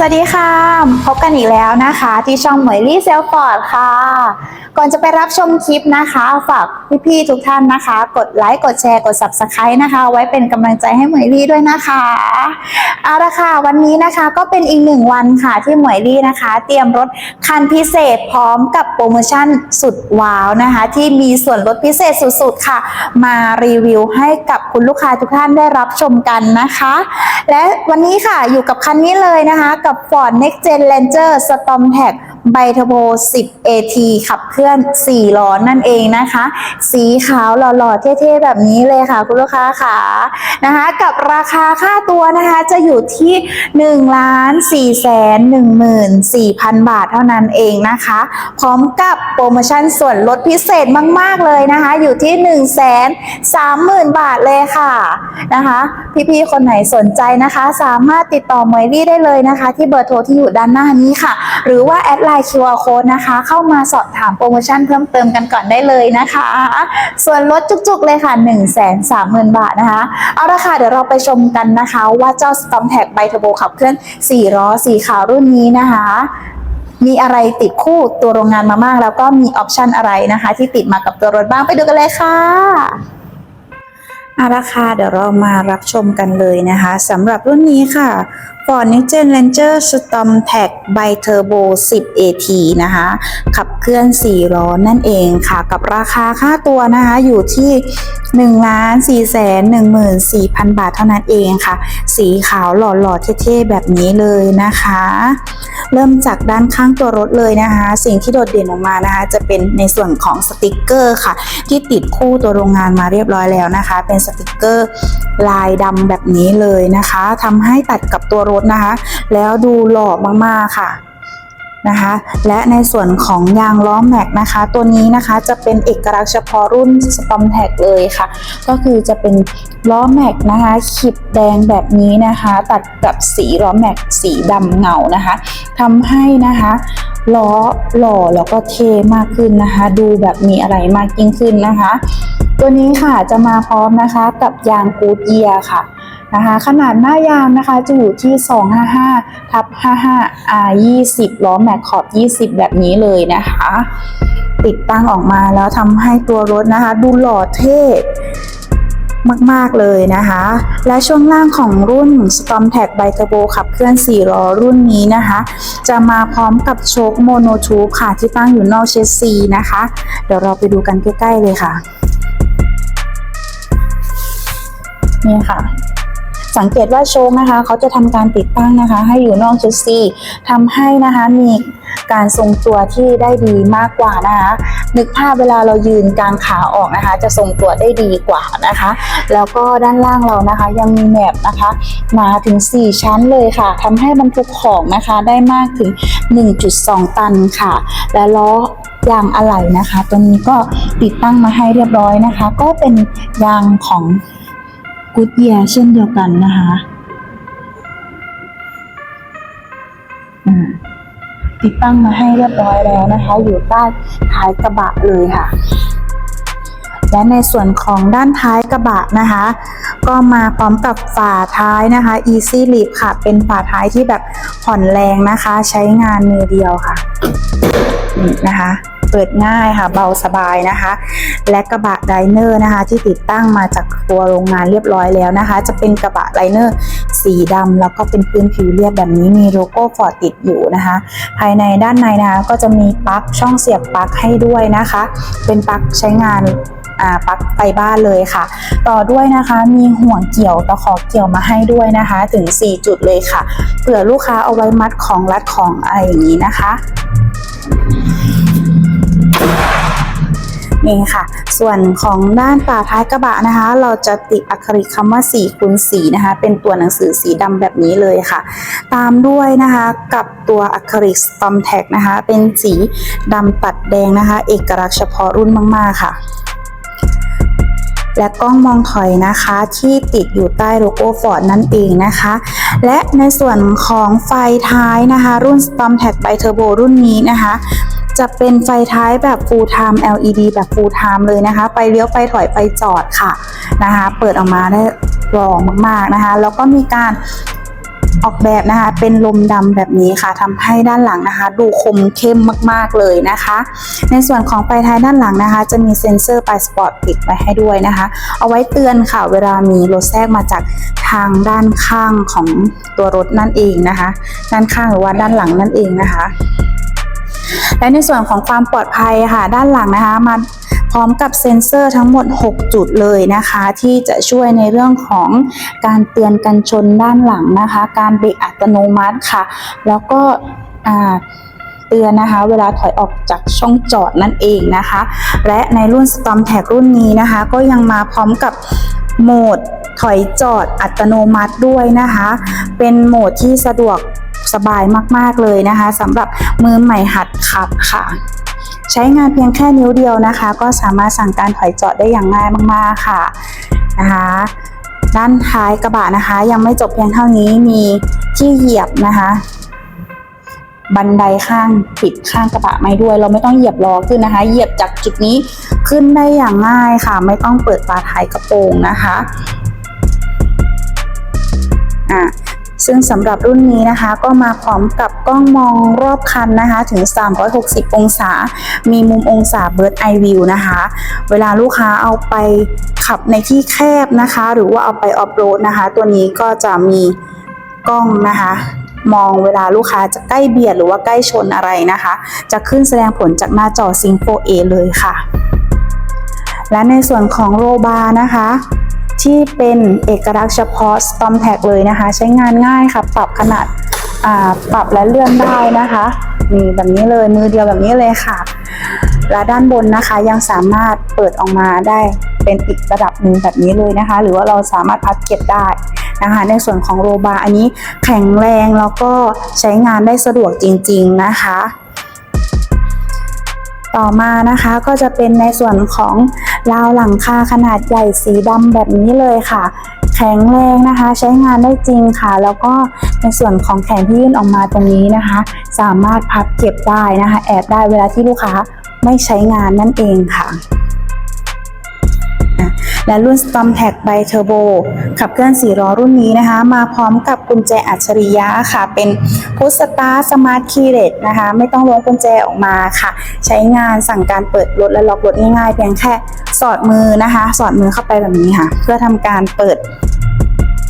สวัสดีค่ะ พบกันอีกแล้วนะคะ ที่ช่องเหมยลี่เซลฟอร์ดค่ะ ก่อนจะไปรับชมคลิปนะคะ ฝากพี่ๆทุกท่านนะคะ กดไลค์กดแชร์กด subscribe นะคะ ไว้เป็นกำลังใจให้เหมยลี่ด้วยนะคะเอาละค่ะ วันนี้นะคะก็เป็นอีกหนึ่งวันค่ะที่เหมยลี่นะคะ เตรียมรถคันพิเศษพร้อมกับโปรโมชั่นสุดว้าวนะคะ ที่มีส่วนลดพิเศษสุดๆค่ะ มารีวิวให้กับคุณลูกค้าทุกท่านได้รับชมกันนะคะ และวันนี้ค่ะอยู่กับคันนี้เลยนะคะ กับ Ford Next Gen Ranger Storm Tag ไบเทอร์โบ 10 AT ขับเคลื่อน 4 ล้อนั่นเองนะคะ สีขาวหล่อๆ เท่ๆ แบบนี้เลยค่ะคุณลูกค้าค่ะนะคะ กับราคาค่าตัวนะคะจะอยู่ที่1ล้าน4แสน14,000 บาทเท่านั้นเองนะคะ พร้อมกับโปรโมชั่นส่วนลดพิเศษมากๆเลยนะคะ อยู่ที่ 1 3 0 0 0 0 บาทเลยค่ะนะคะ พี่ๆ คนไหนสนใจนะคะ สามารถติดต่อเมยลี่ได้เลยนะคะ ที่เบอร์โทรที่อยู่ด้านหน้านี้ค่ะ หรือว่าแอดไลน์ QR Code นะคะ เข้ามาสอบถามโปรโมชั่นเพิ่มเติมกันก่อนได้เลยนะคะ ส่วนลดจุกๆเลยค่ะ 1 3 0 0 0 0 บาทนะคะ เอาละค่ะ เดี๋ยวเราไปชมกันนะคะ ว่าเจ้า Storm Tag ไบเทอร์โบขับเคลื่อน4ล้อสีขาวรุ่นนี้นะคะมีอะไรติดคู่ตัวโรงงานมามาก แล้วก็มีออปชันอะไรนะคะ ที่ติดมากับตัวรถบ้างไปดูกันเลยค่ะเอาละค่ะเดี๋ยวเรามารับชมกันเลยนะคะสำหรับรุ่นนี้ค่ะ Ford Next Gen Ranger Storm Tag by Turbo 10 AT นะคะ ขับเคลื่อน 4 ล้อนั่นเองค่ะ กับราคาค่าตัวนะคะ อยู่ที่1ล้าน4แสน14,000 บาทเท่านั้นเองค่ะ สีขาวหล่อๆเท่ๆ แบบนี้เลยนะคะ เริ่มจากด้านข้างตัวรถเลยนะคะ สิ่งที่โดดเด่นออกมานะคะ จะเป็นในส่วนของสติกเกอร์ค่ะ ที่ติดคู่ตัวโรงงานมาเรียบร้อยแล้วนะคะ เป็นสติกเกอร์ลายดำแบบนี้เลยนะคะทำให้ตัดกับตัวรถนะคะ แล้วดูหล่อมากๆค่ะนะคะและในส่วนของยางล้อแม็กนะคะ ตัวนี้นะคะจะเป็นเอกลักษณ์เฉพาะรุ่นสปอมแท็กเลยค่ะ ก็คือจะเป็นล้อแม็กนะคะขีดแดงแบบนี้นะคะ ตัดกับสีล้อแม็กสีดำเงานะคะทำให้นะคะล้อหล่อแล้วก็เทมากขึ้นนะคะ ดูแบบมีอะไรมากยิ่งขึ้นนะคะ ตัวนี้ค่ะจะมาพร้อมนะคะกับยางกูดเยียค่ะ นะคะขนาดหน้ายางนะคะจะอยู่ที่ 255ทับ55 R 20ล้อแม็กขอบ 20 แบบนี้เลยนะคะ ติดตั้งออกมาแล้วทำให้ตัวรถนะคะ ดูหล่อเท่มาก ๆ เลยนะคะ และช่วงล่างของรุ่น Storm Tag b i Turbo ขับเคลื่อน 4 ล้อรุ่นนี้นะคะ จะมาพร้อมกับโชคโมโนทูบค่ะ ที่ตั้งอยู่นอกเชสซีนะคะ เดี๋ยวเราไปดูกันใกล้ ๆ เลยค่ะ นี่ค่ะ สังเกตว่าโชคนะคะ เขาจะทำการติดตั้งนะคะ ให้อยู่นอกเชสซีทำให้นะคะมีการทรงตัวที่ได้ดีมากกว่านะคะ นึกภาพเวลาเรายืนกลางขาออกนะคะ จะทรงตัวได้ดีกว่านะคะ แล้วก็ด้านล่างเรานะคะยังมีแหนบนะคะ มาถึง 4 ชั้นเลยค่ะทำให้บรรทุกของนะคะได้มากถึง 1.2 ตันค่ะ และล้อยางอะไหล่นะคะ ตัวนี้ก็ติดตั้งมาให้เรียบร้อยนะคะ ก็เป็นยางของ กูดเยียเช่นเดียวกันนะคะอืมติดตั้งมาให้เรียบร้อยแล้วนะคะ อยู่ใต้ท้ายกระบะเลยค่ะ และในส่วนของด้านท้ายกระบะนะคะ ก็มาพร้อมกับฝาท้ายนะคะ Easy Lift ค่ะ เป็นฝาท้ายที่แบบผ่อนแรงนะคะ ใช้งานมือเดียวค่ะ นะคะ เปิดง่ายค่ะเบาสบายนะคะ และกระบะไดเนอร์นะคะ ที่ติดตั้งมาจากตัวโรงงานเรียบร้อยแล้วนะคะ จะเป็นกระบะไดเนอร์สีดำแล้วก็เป็นพื้นผิวเรียบแบบนี้มีโลโก้ฟอร์ดติดอยู่นะคะ ภายในด้านในนะคะก็จะมีปลั๊กช่องเสียบปลั๊กให้ด้วยนะคะ เป็นปลั๊กใช้งานปลั๊กไฟบ้านเลยค่ะ ต่อด้วยนะคะมีห่วงเกี่ยวตะขอเกี่ยวมาให้ด้วยนะคะ ถึง 4 จุดเลยค่ะเผื่อลูกค้าเอาไว้มัดของรัดของอะไรอย่างนี้นะคะ นี่ค่ะ ส่วนของด้านฝาท้ายกระบะนะคะ เราจะติดอักขระคำว่า4คูณ4นะคะ เป็นตัวหนังสือสีดำแบบนี้เลยค่ะ ตามด้วยนะคะกับตัวอักขระสตอมแท็กนะคะ เป็นสีดำตัดแดงนะคะ เอกลักษณ์เฉพาะรุ่นมากๆค่ะและกล้องมองถอยนะคะที่ติดอยู่ใต้โลโก้ฟอร์ดนั่นเองนะคะ และในส่วนของไฟท้ายนะคะ รุ่น Storm Tag by Turbo รุ่นนี้นะคะ จะเป็นไฟท้ายแบบ full time LED แบบ full time เลยนะคะ ไปเลี้ยวไปถอยไปจอดค่ะนะคะ เปิดออกมาได้หล่อมากๆนะคะ แล้วก็มีการออกแบบนะคะเป็นลมดำแบบนี้ค่ะทำให้ด้านหลังนะคะ ดูคมเข้มมากๆเลยนะคะ ในส่วนของปลายท้ายด้านหลังนะคะ จะมีเซ็นเซอร์ปลายสปอร์ตติดไว้ให้ด้วยนะคะ เอาไว้เตือนค่ะ เวลามีรถแทรกมาจากทางด้านข้างของตัวรถนั่นเองนะคะ ด้านข้างหรือว่าด้านหลังนั่นเองนะคะ และในส่วนของความปลอดภัยค่ะ ด้านหลังนะคะมาพร้อมกับเซ็นเซอร์ทั้งหมด 6 จุดเลยนะคะ ที่จะช่วยในเรื่องของการเตือนกันชนด้านหลังนะคะ การเบรกอัตโนมัติค่ะ แล้วก็เตือนนะคะ เวลาถอยออกจากช่องจอดนั่นเองนะคะ และในรุ่น Storm Tag รุ่นนี้นะคะ ก็ยังมาพร้อมกับโหมดถอยจอดอัตโนมัติด้วยนะคะ เป็นโหมดที่สะดวก สบายมากๆเลยนะคะสำหรับมือใหม่หัดขับค่ะ ใช้งานเพียงแค่นิ้วเดียวนะคะ ก็สามารถสั่งการถอยจอดได้อย่างง่ายมากๆค่ะนะคะด้านท้ายกระบะนะคะ ยังไม่จบเพียงเท่านี้มีที่เหยียบนะคะ บันไดข้างปิดข้างกระบะไม่ด้วย เราไม่ต้องเหยียบล้อขึ้นนะคะ เหยียบจากจุดนี้ขึ้นได้อย่างง่ายค่ะ ไม่ต้องเปิดฝาท้ายกระโปรงนะคะอ่า ซึ่งสำหรับรุ่นนี้นะคะ ก็มาพร้อมกับกล้องมองรอบคันนะคะ ถึง 360 องศา มีมุมองศา Bird Eye View นะคะ เวลาลูกค้าเอาไปขับในที่แคบนะคะ หรือว่าเอาไปออฟโรดนะคะ ตัวนี้ก็จะมีกล้องนะคะมองเวลาลูกค้าจะใกล้เบียดหรือว่าใกล้ชนอะไรนะคะ จะขึ้นแสดงผลจากหน้าจอ Sync 4A เลยค่ะ และในส่วนของโรบานะคะ ที่เป็นเอกลักษณ์เฉพาะ Storm Tag เลยนะคะ ใช้งานง่ายค่ะ ปรับขนาดาปรับและเลื่อนได้นะคะนี่แบบนี้เลยมือเดียวแบบนี้เลยค่ะ และด้านบนนะคะยังสามารถเปิดออกมาได้เป็นอีกระดับหนึ่งแบบนี้เลยนะคะ หรือว่าเราสามารถพับเก็บได้นะคะ ในส่วนของโรบาอันนี้แข็งแรงแล้วก็ใช้งานได้สะดวกจริง ๆนะคะ ต่อมานะคะก็จะเป็นในส่วนของราวหลังคาขนาดใหญ่สีดำแบบนี้เลยค่ะ แข็งแรงนะคะ ใช้งานได้จริงค่ะ แล้วก็ในส่วนของแขนที่ยื่นออกมาตรงนี้นะคะ สามารถพับเก็บได้นะคะ แอบได้เวลาที่ลูกค้าไม่ใช้งานนั่นเองค่ะ และรุ่น Storm Tag by Turbo ขับเคลื่อน4ล้อรุ่นนี้นะคะ มาพร้อมกับกุญแจอัจฉริยะค่ะ เป็นพุชสตาร์สมาร์ทคีย์เลสนะคะ ไม่ต้องล้วงกุญแจออกมาค่ะ ใช้งานสั่งการเปิดรถและล็อกรถง่ายๆเพียงแค่สอดมือนะคะ สอดมือเข้าไปแบบนี้ค่ะ เพื่อทำการเปิด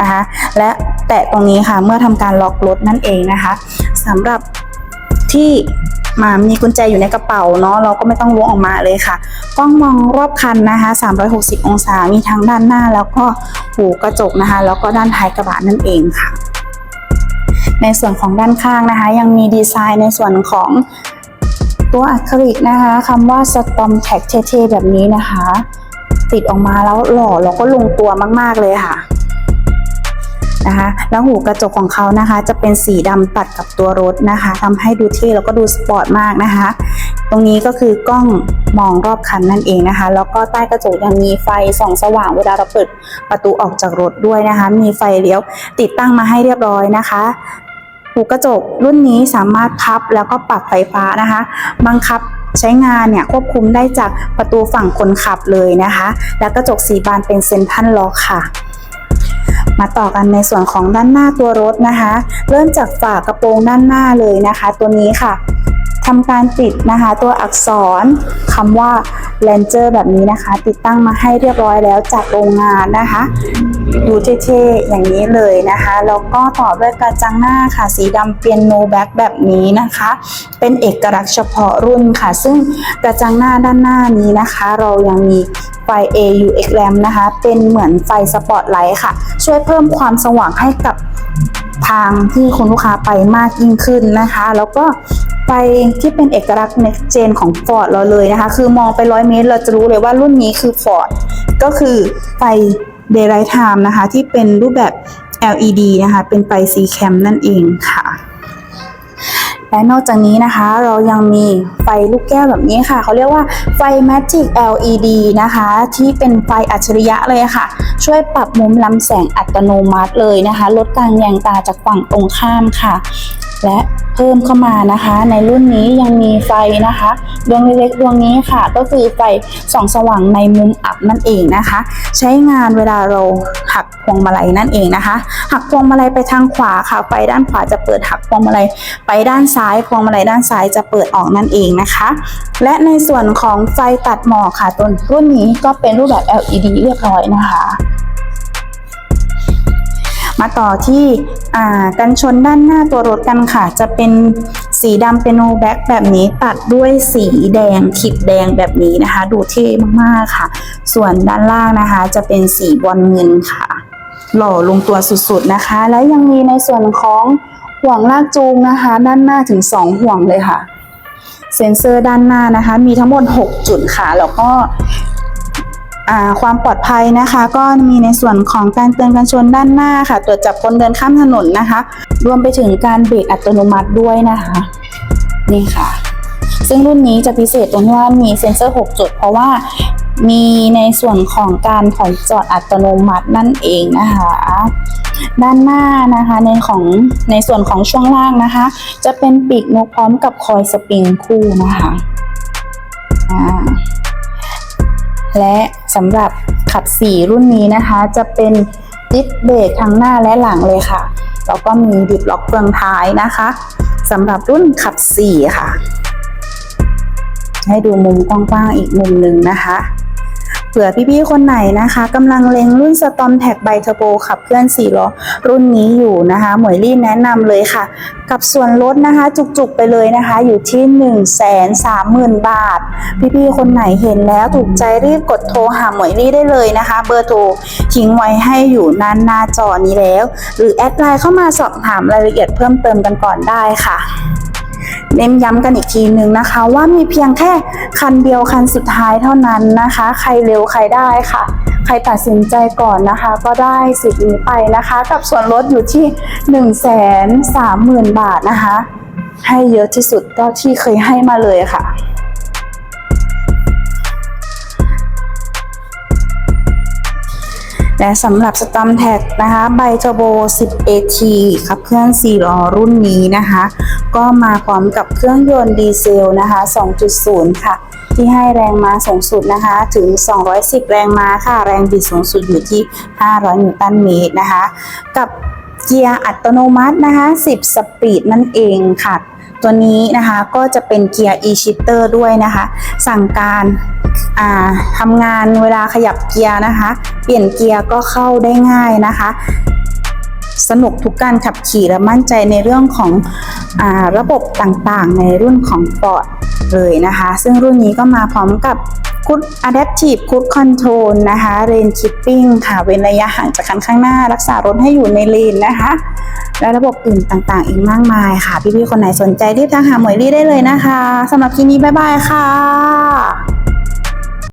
นะคะและแตะตรงนี้ค่ะเมื่อทำการล็อกรถนั่นเองนะคะสำหรับที่ มามีกุญแจอยู่ในกระเป๋าเนาะเราก็ไม่ต้องล้วงออกมาเลยค่ะกล้องมองรอบคันนะคะ 360 องศา มีทั้งด้านหน้าแล้วก็หูกระจกนะคะ แล้วก็ด้านท้ายกระบะนั่นเองค่ะ ในส่วนของด้านข้างนะคะ ยังมีดีไซน์ในส่วนของตัวอะคริลิกนะคะคำว่า Storm Tag เท่ๆแบบนี้นะคะ ติดออกมาแล้วหล่อแล้วก็ลงตัวมากๆเลยค่ะ นะคะ แล้วหูกระจกของเขานะคะ จะเป็นสีดำตัดกับตัวรถนะคะทำให้ดูเท่แล้วก็ดูสปอร์ตมากนะคะ ตรงนี้ก็คือกล้องมองรอบคันนั่นเองนะคะ แล้วก็ใต้กระจกยังมีไฟส่องสว่างเวลาเราเปิดประตูออกจากรถด้วยนะคะ มีไฟเลี้ยวติดตั้งมาให้เรียบร้อยนะคะหูกระจกรุ่นนี้สามารถพับแล้วก็ปรับไฟฟ้านะคะ บังคับใช้งานเนี่ยควบคุมได้จากประตูฝั่งคนขับเลยนะคะ และกระจกสีบานเป็นเซนทรัลล็อกค่ะ มาต่อกันในส่วนของด้านหน้าตัวรถนะคะ เริ่มจากฝากระโปรงด้านหน้าเลยนะคะ ตัวนี้ค่ะ ทำการติดนะคะตัวอักษรคำว่า Ranger แบบนี้นะคะ ติดตั้งมาให้เรียบร้อยแล้วจากโรงงานนะคะดูเท่ๆอย่างนี้เลยนะคะแล้วก็ต่อด้วยกระจังหน้าค่ะสีดำเปียโนแบ็กแบบนี้นะคะ เป็นเอกลักษณ์เฉพาะรุ่นค่ะ ซึ่งกระจังหน้าด้านหน้านี้นะคะ เรายังมีไฟ AUX lamp นะคะ เป็นเหมือนไฟสปอตไลท์ค่ะ ช่วยเพิ่มความสว่างให้กับทางที่คุณลูกค้าไปมากยิ่งขึ้นนะคะ แล้วก็ ไฟที่เป็นเอกลักษณ์ next gen ของ Ford เราเลยนะคะ คือมองไปร้อยเมตรเราจะรู้เลยว่ารุ่นนี้คือ Ford ก็คือไฟ daylight time นะคะ ที่เป็นรูปแบบ LED นะคะ เป็นไฟ C cam นั่นเองค่ะ และนอกจากนี้นะคะเรายังมีไฟลูกแก้วแบบนี้ค่ะ เขาเรียกว่าไฟ Magic LED นะคะ ที่เป็นไฟอัจฉริยะเลยค่ะ ช่วยปรับมุมลำแสงอัตโนมัติเลยนะคะ ลดการแยงตาจากฝั่งตรงข้ามค่ะ และเพิ่มเข้ามานะคะ ในรุ่นนี้ยังมีไฟนะคะดวงเล็กๆดวงนี้ค่ะ ก็คือไฟส่องสว่างในมุมอับนั่นเองนะคะ ใช้งานเวลาเราหักพวงมาลัยนั่นเองนะคะ หักพวงมาลัยไปทางขวาค่ะไฟด้านขวาจะเปิดหักพวงมาลัยไปด้านซ้ายพวงมาลัยด้านซ้ายจะเปิดออกนั่นเองนะคะ และในส่วนของไฟตัดหมอกค่ะตัวรุ่นนี้ก็เป็นรูปแบบ LED เรียบร้อยนะคะ มาต่อที่กันชนด้านหน้าตัวรถกันค่ะ จะเป็นสีดำเป็นโนแบ็กแบบนี้ตัดด้วยสีแดงขีดแดงแบบนี้นะคะ ดูเท่มากๆค่ะ ส่วนด้านล่างนะคะ จะเป็นสีบอลเงินค่ะ หล่อลงตัวสุดๆนะคะ แล้วยังมีในส่วนของห่วงลากจูงนะคะ ด้านหน้าถึง 2 ห่วงเลยค่ะเซ็นเซอร์ด้านหน้านะคะ มีทั้งหมด 6 จุดค่ะ แล้วก็ ความปลอดภัยนะคะ ก็มีในส่วนของการเตือนการชนด้านหน้าค่ะตรวจจับคนเดินข้ามถนนนะคะ รวมไปถึงการเบรกอัตโนมัติด้วยนะคะ นี่ค่ะ ซึ่งรุ่นนี้จะพิเศษตรงที่ว่ามีเซ็นเซอร์ 6 จุด เพราะว่ามีในส่วนของการถอยจอดอัตโนมัตินั่นเองนะคะ ด้านหน้านะคะในของในส่วนของช่วงล่างนะคะ จะเป็นปีกนกพร้อมกับคอยสปริงคู่นะคะอ่า และสำหรับขับ 4 รุ่นนี้นะคะ จะเป็นดิสเบรกทั้งหน้าและหลังเลยค่ะ แล้วก็มีดิบล็อกเฟืองท้ายนะคะสำหรับรุ่นขับ 4 ค่ะ ให้ดูมุมกว้างๆอีกมุมหนึ่งนะคะ ผื่อพี่ๆคนไหนนะคะกำลังเล็งรุ่น Storm t a g ไบเทอร์โบขับเคลื่อน4ล้อรุ่นนี้อยู่นะคะหมวยรีบแนะนำเลยค่ะ กับส่วนลดนะคะ จุกๆไปเลยนะคะ อยู่ที่ 1 3 0 0 0 0 บาท พี่ๆคนไหนเห็นแล้วถูกใจรีบกดโทรหาหมวยรีได้เลยนะคะ เบอร์โทรทิ้งไว้ให้อยู่หน้าหน้าจอนี้แล้ว หรือแอดไลน์เข้ามาสอบถามรายละเอียดเพิ่มเติมกันก่อนได้ค่ะ เน้นย้ำกันอีกทีหนึ่งนะคะ ว่ามีเพียงแค่คันเดียวคันสุดท้ายเท่านั้นนะคะ ใครเร็วใครได้ค่ะ ใครตัดสินใจก่อนนะคะ ก็ได้สิทธิ์นี้ไปนะคะ กับส่วนลดอยู่ที่ 1 3 0 0 0 0 บาทนะคะ ให้เยอะที่สุดเท่าที่เคยให้มาเลยค่ะ และสำหรับสตัมแท็กนะคะไบเทอร์โบ 10 AT ขับเคลื่อน4ล้อรุ่นนี้นะคะ ก็มาพร้อมกับเครื่องยนต์ดีเซลนะคะ 2.0 ค่ะ ที่ให้แรงม้าสูงสุดนะคะ ถึง 210 แรงม้าค่ะ แรงบิดสูงสุดอยู่ที่ 500 นิวตันเมตรนะคะ กับเกียร์อัตโนมัตินะคะ 10 สปีดนั่นเองค่ะ ตัวนี้นะคะก็จะเป็นเกียร์ e-shifter ด้วยนะคะ สั่งการ ทำงานเวลาขยับเกียร์นะคะ เปลี่ยนเกียร์ก็เข้าได้ง่ายนะคะ สนุกทุกการขับขี่และมั่นใจในเรื่องของอระบบต่างๆ ในรุ่นของ Ford เลยนะคะ ซึ่งรุ่นนี้ก็มาพร้อมกับ Good Adaptive Cruise Control นะคะ Lane Keeping ค่ะเว้นระยะห่างจากคันข้างหน้า รักษารถให้อยู่ในเลนนะคะ และระบบอื่นต่างๆ อีกมากมายค่ะ พี่ๆ คนไหนสนใจรีบทักหาหมวยลี่ได้เลยนะคะสำหรับคลิปนี้บ๊ายบายค่ะ